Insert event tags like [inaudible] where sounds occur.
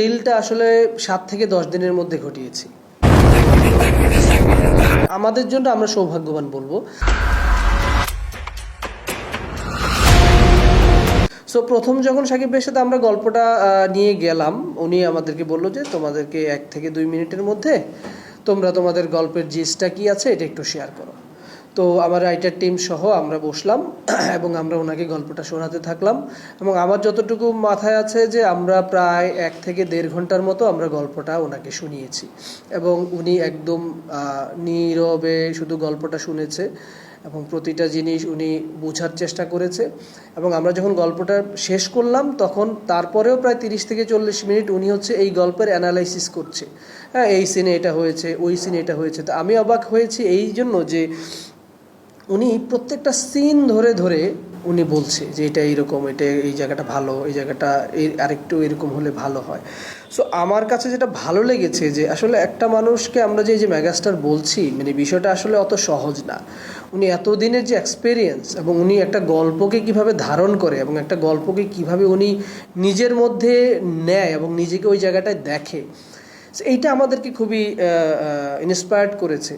ডিলটা আসলে সাত থেকে দশ দিনের মধ্যে ঘটিয়েছি। আমাদের জন্য আমরা সৌভাগ্যবান বলব। সো প্রথম যখন সাকিব সাথে আমরা গল্পটা নিয়ে গেলাম, উনি আমাদেরকে বলল যে, তোমাদেরকে এক থেকে দুই মিনিটের মধ্যে তোমরা তোমাদের গল্পের জিসটা কি আছে, এটা একটু শেয়ার করো। তো আমার রাইটার টিম সহ আমরা বসলাম, [clears throat] এবং আমরা ওনাকে গল্পটা শোনাতে থাকলাম। এবং আমার যতটুকু মাথায় আছে যে আমরা প্রায় এক থেকে দেড় ঘণ্টার মতো আমরা গল্পটা ওনাকে শুনিয়েছি। এবং উনি একদম নীরবে শুধু গল্পটা শুনেছে, এবং প্রতিটা জিনিস উনি বোঝার চেষ্টা করেছে। এবং আমরা যখন গল্পটা শেষ করলাম, তখন তারপরেও প্রায় তিরিশ থেকে চল্লিশ মিনিট উনি হচ্ছে এই গল্পের অ্যানালাইসিস করছে। হ্যাঁ এই সিনে এটা হয়েছে, ওই সিনে এটা হয়েছে। তো আমি অবাক হয়েছি এই জন্য যে উনি প্রত্যেকটা সিন ধরে ধরে উনি বলছে যে এটা এইরকম, এটা এই জায়গাটা ভালো, এই জায়গাটা এই আরেকটু এরকম হলে ভালো হয়। সো আমার কাছে যেটা ভালো লেগেছে যে আসলে একটা মানুষকে আমরা যে যে মেগাস্টার বলছি মানে বিষয়টা আসলে অত সহজ না। উনি এতদিনের যে এক্সপেরিয়েন্স এবং উনি একটা গল্পকে কীভাবে ধারণ করে এবং একটা গল্পকে কীভাবে উনি নিজের মধ্যে নেয় এবং নিজেকে ওই জায়গাটায় দেখে এইটা আমাদেরকে খুবই ইন্সপায়ার্ড করেছে।